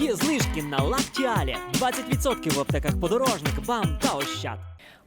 Є знижки на лактіалі. 20% в аптеках подорожник, бам та ощад.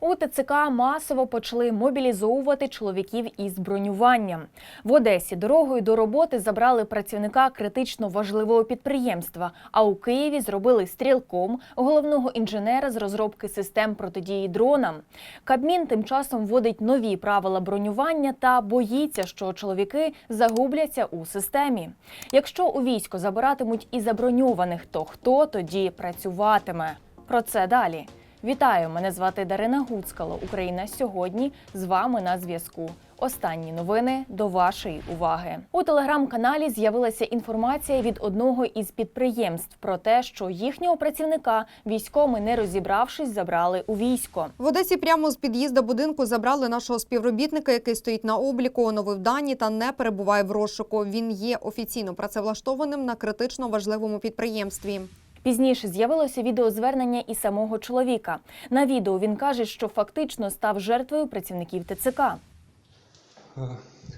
У ТЦК масово почали мобілізовувати чоловіків із бронюванням. В Одесі дорогою до роботи забрали працівника критично важливого підприємства. А у Києві зробили стрілком головного інженера з розробки систем протидії дронам. Кабмін тим часом вводить нові правила бронювання та боїться, що чоловіки загубляться у системі. Якщо у військо забиратимуть і заброньованих, то хто тоді працюватиме? Про це далі. Вітаю! Мене звати Дарина Гуцкало. Україна сьогодні з вами на зв'язку. Останні новини до вашої уваги. У телеграм-каналі з'явилася інформація від одного із підприємств про те, що їхнього працівника військоми, не розібравшись, забрали у військо. В Одесі прямо з під'їзда будинку забрали нашого співробітника, який стоїть на обліку, оновив дані та не перебуває в розшуку. Він є офіційно працевлаштованим на критично важливому підприємстві. Пізніше з'явилося відеозвернення і самого чоловіка. На відео він каже, що фактично став жертвою працівників ТЦК.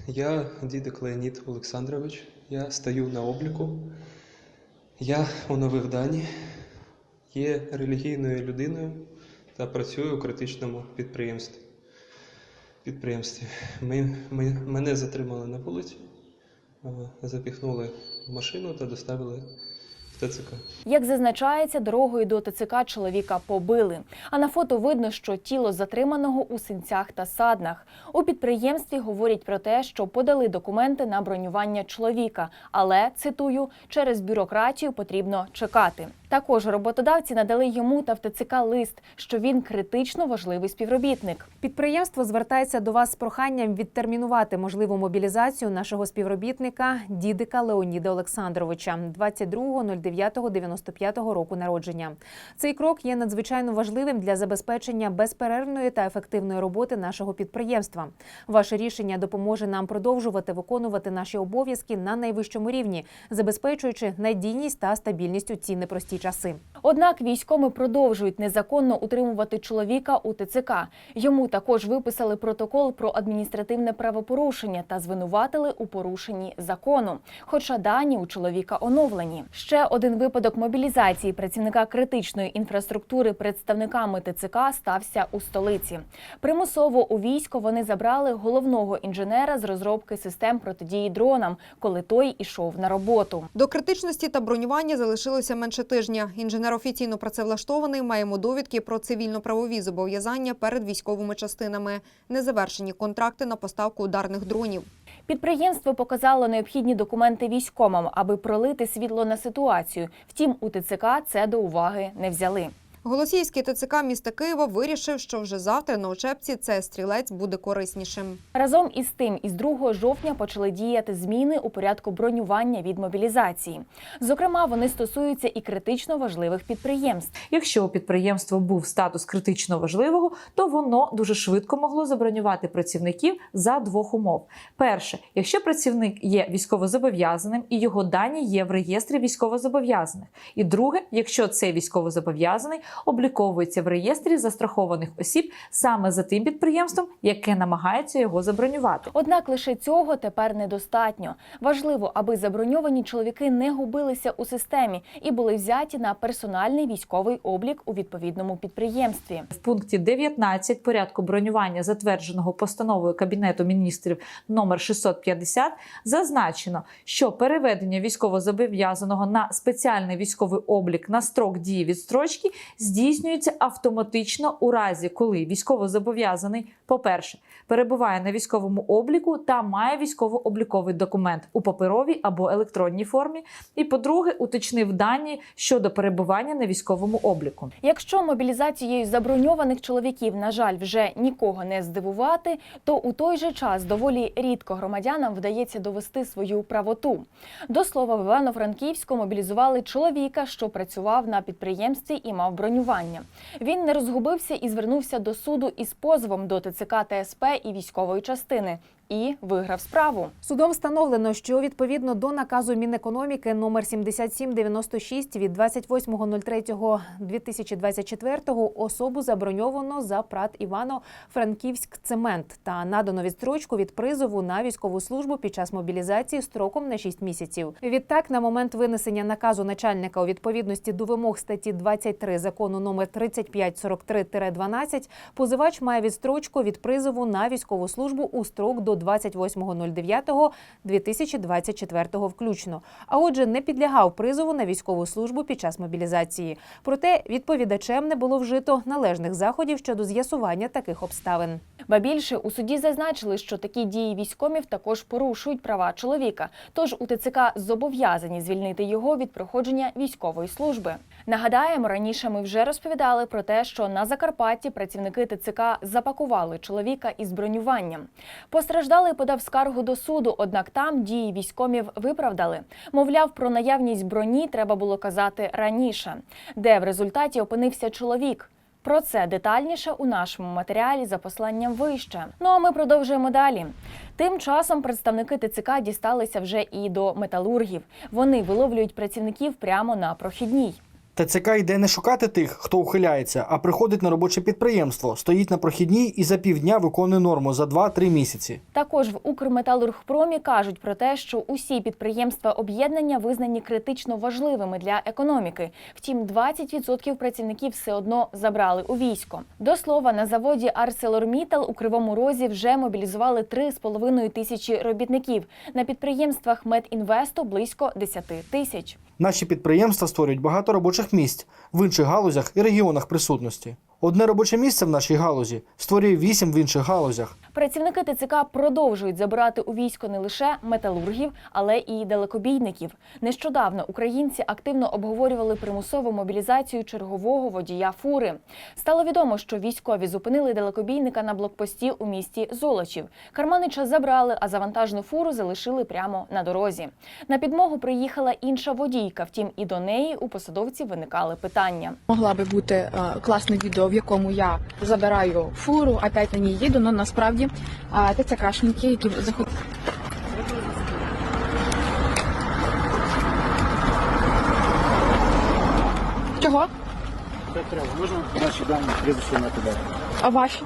Я Дідик Леонід Олександрович. Я стою на обліку. Я оновив дані, є релігійною людиною та працюю у критичному підприємстві. підприємстві. Ми, ми, мене затримали на вулиці, запіхнули в машину та доставили в ТЦК. Як зазначається, дорогою до ТЦК чоловіка побили. А на фото видно, що тіло затриманого у синцях та саднах. У підприємстві говорять про те, що подали документи на бронювання чоловіка, але цитую, через бюрократію потрібно чекати. Також роботодавці надали йому та в лист, що він критично важливий співробітник. Підприємство звертається до вас з проханням відтермінувати можливу мобілізацію нашого співробітника Дідика Леоніда Олександровича 22.09.95 року народження. Цей крок є надзвичайно важливим для забезпечення безперервної та ефективної роботи нашого підприємства. Ваше рішення допоможе нам продовжувати виконувати наші обов'язки на найвищому рівні, забезпечуючи надійність та стабільність у ці непрості часи. Однак військоми продовжують незаконно утримувати чоловіка у ТЦК. Йому також виписали протокол про адміністративне правопорушення та звинуватили у порушенні закону. Хоча дані у чоловіка оновлені. Ще один випадок мобілізації працівника критичної інфраструктури представниками ТЦК стався у столиці. Примусово у військо вони забрали головного інженера з розробки систем протидії дронам, коли той ішов на роботу. До критичності та бронювання залишилося менше тижня. Інженер офіційно працевлаштований, маємо довідки про цивільно-правові зобов'язання перед військовими частинами, незавершені контракти на поставку ударних дронів. Підприємство показало необхідні документи військомам, аби пролити світло на ситуацію. Втім, у ТЦК це до уваги не взяли. Голосіївський ТЦК міста Києва вирішив, що вже завтра на учебці цей стрілець буде кориснішим. Разом із тим, із 2 жовтня почали діяти зміни у порядку бронювання від мобілізації. Зокрема, вони стосуються і критично важливих підприємств. Якщо у підприємства був статус критично важливого, то воно дуже швидко могло забронювати працівників за двох умов: перше, якщо працівник є військовозобов'язаним і його дані є в реєстрі військовозобов'язаних. І друге, якщо цей військовозобов'язаний обліковується в реєстрі застрахованих осіб саме за тим підприємством, яке намагається його забронювати. Однак лише цього тепер недостатньо. Важливо, аби заброньовані чоловіки не губилися у системі і були взяті на персональний військовий облік у відповідному підприємстві. В пункті 19 порядку бронювання, затвердженого постановою Кабінету міністрів номер 650, зазначено, що переведення військовозобов'язаного на спеціальний військовий облік на строк дії відстрочки здійснюється автоматично у разі, коли військовозобов'язаний, по-перше, перебуває на військовому обліку та має військово-обліковий документ у паперовій або електронній формі. І, по-друге, уточнив дані щодо перебування на військовому обліку. Якщо мобілізацією заброньованих чоловіків, на жаль, вже нікого не здивувати, то у той же час доволі рідко громадянам вдається довести свою правоту. До слова, в Івано-Франківську мобілізували чоловіка, що працював на підприємстві і мав бронювання. Він не розгубився і звернувся до суду із позовом до ТЦК ТСП і військової частини. І виграв справу. Судом встановлено, що відповідно до наказу Мінекономіки номер 7796 від 28.03.2024 особу заброньовано за ПРАТ Івано-Франківськ цемент та надано відстрочку від призову на військову службу під час мобілізації строком на 6 місяців. Відтак, на момент винесення наказу начальника у відповідності до вимог статті 23 закону номер 3543-12 позивач має відстрочку від призову на військову службу у строк до 28.09.2024 включно. А отже, не підлягав призову на військову службу під час мобілізації. Проте відповідачем не було вжито належних заходів щодо з'ясування таких обставин. Ба більше у суді зазначили, що такі дії військомів також порушують права чоловіка. Тож у ТЦК зобов'язані звільнити його від проходження військової служби. Нагадаємо, раніше ми вже розповідали про те, що на Закарпатті працівники ТЦК запакували чоловіка із бронюванням. Постраждалий подав скаргу до суду, однак там дії військомів виправдали. Мовляв, про наявність броні треба було казати раніше, де в результаті опинився чоловік. Про це детальніше у нашому матеріалі за посланням вище. Ну а ми продовжуємо далі. Тим часом представники ТЦК дісталися вже і до металургів. Вони виловлюють працівників прямо на прохідній. ТЦК йде не шукати тих, хто ухиляється, а приходить на робоче підприємство, стоїть на прохідній і за півдня виконує норму за 2-3 місяці. Також в Укрметалургпромі кажуть про те, що усі підприємства об'єднання визнані критично важливими для економіки. Втім, 20% працівників все одно забрали у військо. До слова, на заводі ArcelorMittal у Кривому Розі вже мобілізували 3,5 тисячі робітників. На підприємствах Медінвесту близько 10 тисяч. Наші підприємства створюють багато робочих місць в інших галузях і регіонах присутності. Одне робоче місце в нашій галузі створює вісім в інших галузях. Працівники ТЦК продовжують забирати у військо не лише металургів, але і далекобійників. Нещодавно українці активно обговорювали примусову мобілізацію чергового водія фури. Стало відомо, що військові зупинили далекобійника на блокпості у місті Золочів. Карманича забрали, а завантажну фуру залишили прямо на дорозі. На підмогу приїхала інша водійка. Втім, і до неї у посадовців виникали питання. Могла би бути е, класне відео, в якому я забираю фуру, опять на ній їду, але насправді е, ТЦКшники, які захотіли. Чого? Можна ваші дані прізвище на тебе? А ваші?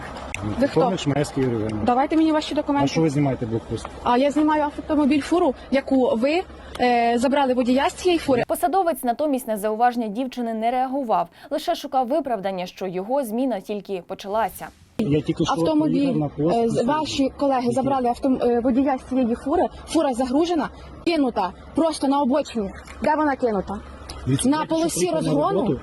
Ви хто? Поміч Маєвський Єревен. Давайте мені ваші А документи. що ви знімаєте блокпост? А я знімаю автомобіль фуру, яку ви е, забрали водія з цієї фури. Посадовець натомість на зауваження дівчини не реагував, лише шукав виправдання, що його зміна тільки почалася. Я тільки що Автомобіль на пост. е, ваші колеги забрали авто, е, водія з цієї фури. Фура загружена, кинута просто на обочині. Де вона кинута? На полосі розгону?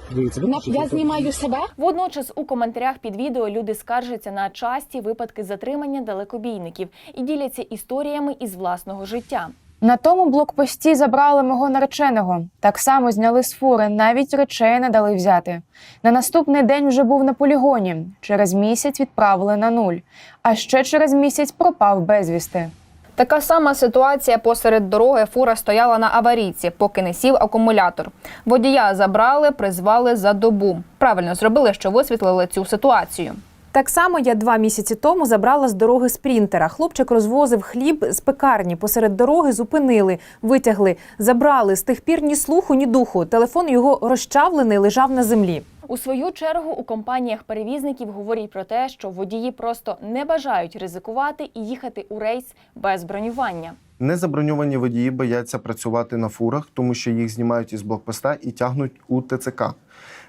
я знімаю себе. Водночас у коментарях під відео люди скаржаться на часті випадки затримання далекобійників і діляться історіями із власного життя. На тому блокпості забрали мого нареченого. Так само зняли з фури, навіть речей не дали взяти. На наступний день вже був на полігоні. Через місяць відправили на нуль. А ще через місяць пропав безвісти. Така сама ситуація посеред дороги фура стояла на аварійці, поки не сів акумулятор. Водія забрали, призвали за добу. Правильно зробили, що висвітлили цю ситуацію. Так само я два місяці тому забрала з дороги спринтера. Хлопчик розвозив хліб з пекарні. Посеред дороги зупинили, витягли, забрали. З тих пір ні слуху, ні духу. Телефон його розчавлений лежав на землі. У свою чергу у компаніях перевізників говорять про те, що водії просто не бажають ризикувати і їхати у рейс без бронювання. Незаброньовані водії бояться працювати на фурах, тому що їх знімають із блокпоста і тягнуть у ТЦК.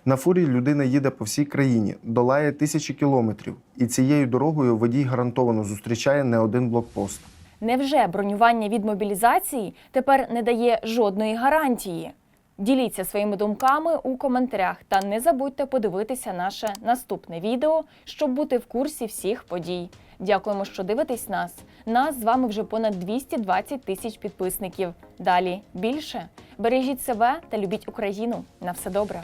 На фурі людина їде по всій країні, долає тисячі кілометрів, і цією дорогою водій гарантовано зустрічає не один блокпост. Невже бронювання від мобілізації тепер не дає жодної гарантії? Діліться своїми думками у коментарях та не забудьте подивитися наше наступне відео, щоб бути в курсі всіх подій. Дякуємо, що дивитесь нас. Нас з вами вже понад 220 тисяч підписників. Далі більше. Бережіть себе та любіть Україну. На все добре.